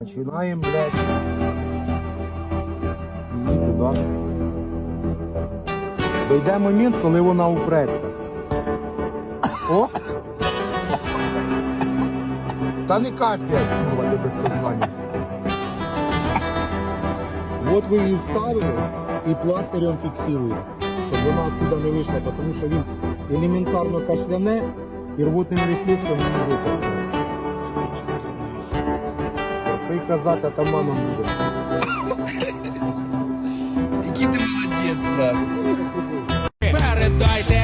Починаємо, блядь. І туди. Дойде момент, коли вона упреться. О! Та не кашляй, курва, без сознання. От ви її вставили і пластирем фіксуєте, щоб вона оттуда не вийшла, тому що він елементарно кашляне і рвотним рефлексом не випадає. Ти казати атаманом буде. Який ти молодець, Стас. Передайте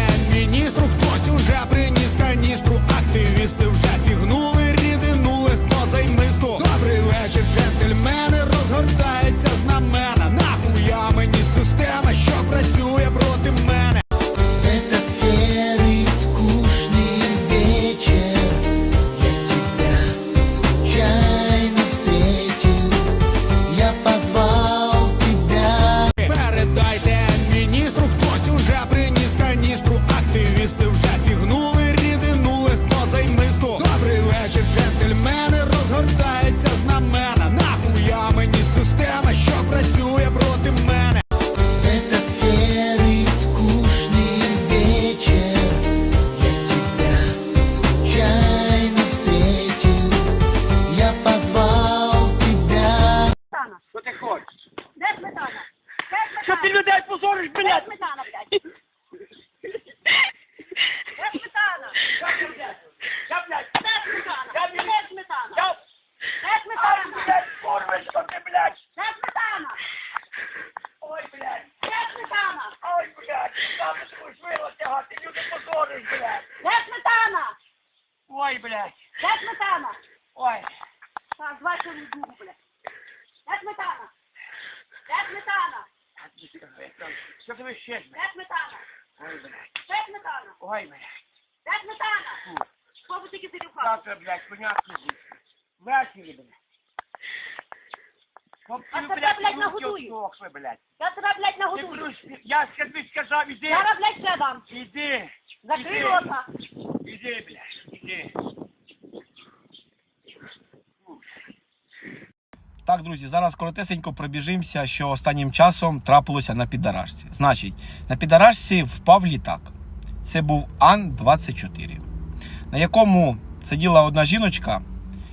Ой, блядь, Де сметана? ой, Так, два чоловік другу, блядь. Де сметана? Де сметана? що ти вищеш, блядь? Де сметана? Ой, блядь, Де сметана? ой, блядь. Де сметана? Що ви тільки хату? Завтра, блядь, понятно звідси. Ввечері, блядь. А ти, блядь, блядь, руки нагодую. отсохли, блядь. Я тебе, блядь, Ти нагодую. будеш- Я тобі сказав, іди. Зараз, блядь, ще дам. Іди. Закрий іди. рота. Іди, блядь, іди. Так, друзі, зараз коротесенько пробіжимося, що останнім часом трапилося на підарашці. Значить, на підарашці впав літак. Це був Ан-24, на якому сиділа одна жіночка,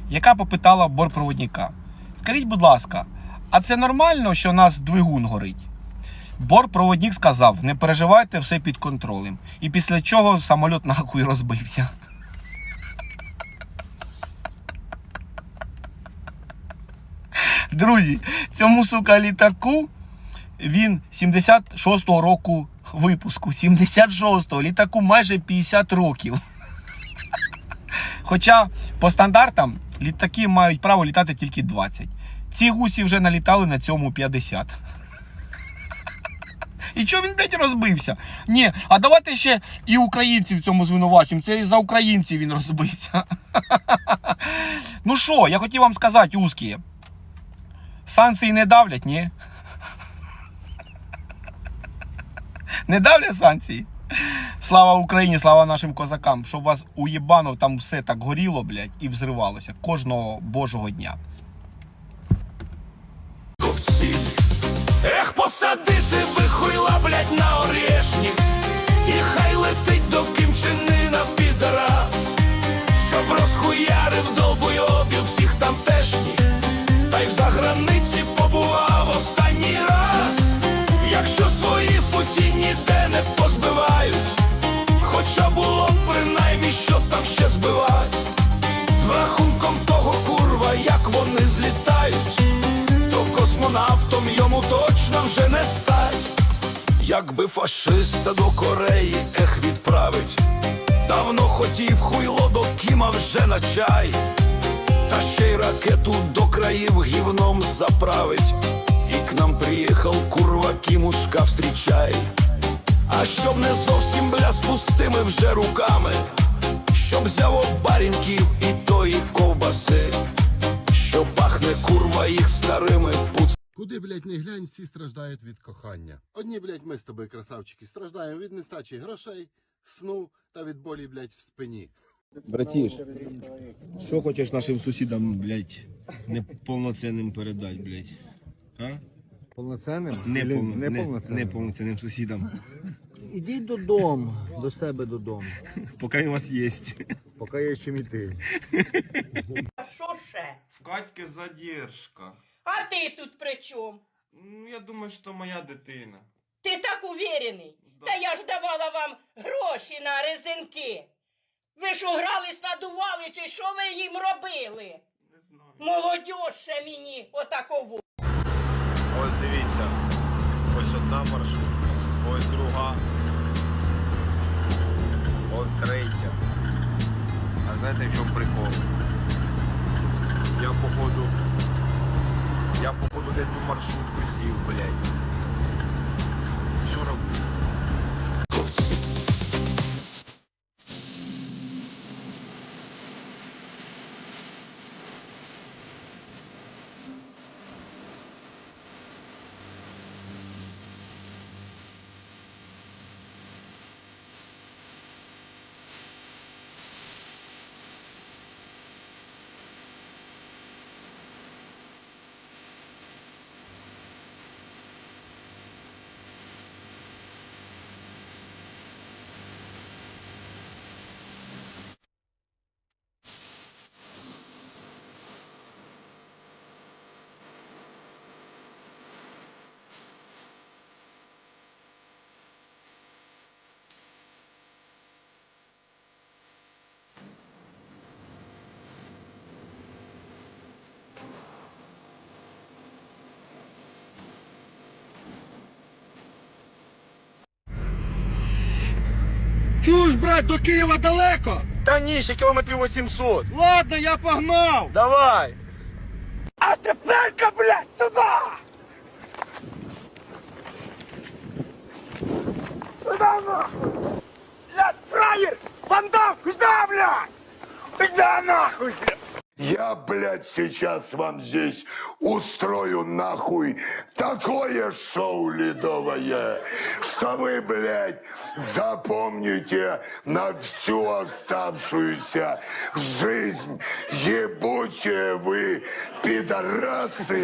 яка попитала бортпроводника: Скажіть, будь ласка, а це нормально, що у нас двигун горить? Бортпроводник сказав: не переживайте, все під контролем. І після чого самоліт нахуй розбився. Друзі, цьому сука літаку він 76-го року випуску. 76-го літаку майже 50 років. Хоча по стандартам літаки мають право літати тільки 20. Ці гусі вже налітали на цьому 50. І чого він, блядь, розбився? Ні, а давайте ще і українців в цьому звинувачимо. Це із-за українців він розбився. Ну що, я хотів вам сказати, узкі. Санкції не давлять, ні? Не давлять санкції? Слава Україні, слава нашим козакам, щоб вас уєбано там все так горіло, блядь, і взривалося кожного божого дня. Якби фашиста до Кореї ех відправить, давно хотів хуйло до Кіма вже на чай, та ще й ракету до країв гівном заправить. І к нам приїхав курва Кімушка встрічай. А щоб не зовсім бля з пустими вже руками, щоб взяв обарінків Куди, блядь, не глянь, всі страждають від кохання. Одні, блядь, ми з тобою, красавчики, страждаємо від нестачі грошей, сну та від болі, блядь, в спині. Братіш, що хочеш нашим сусідам, блядь, неповноцінним передати, блядь? А? Повноцінним? Не, не, неповноцінним? неповноцінним сусідам. Ідіть додому, до себе додому, Поки у вас є. поки є чим іти. А що ще? В Катьки задержка. А ти тут при чому? Ну, я думаю, що моя дитина. Ти так уверений? Та я ж давала вам гроші на резинки. Ви ж угрались, надували, чи що ви їм робили? Не знаю. Молодь ще мені отакову. Ось дивіться. Ось одна маршрутка, ось друга. Ось третя. А знаєте в чому прикол? Я походу. Я походу не ту маршрутку сів, блядь. Що робити? Чуж, брат, до Києва далеко? Та ні, ще кілометрів 800. Ладно, я погнав! Давай! А тепер-ка, блядь, сюди! Куда нахуй? Блядь, фраєр! Бандам, куда, блядь? Куда нахуй, блядь? Я, блядь, сейчас вам здесь устрою нахуй такое шоу ледовое, что вы, блядь, запомните на всю оставшуюся жизнь. Ебучие вы, пидорасы.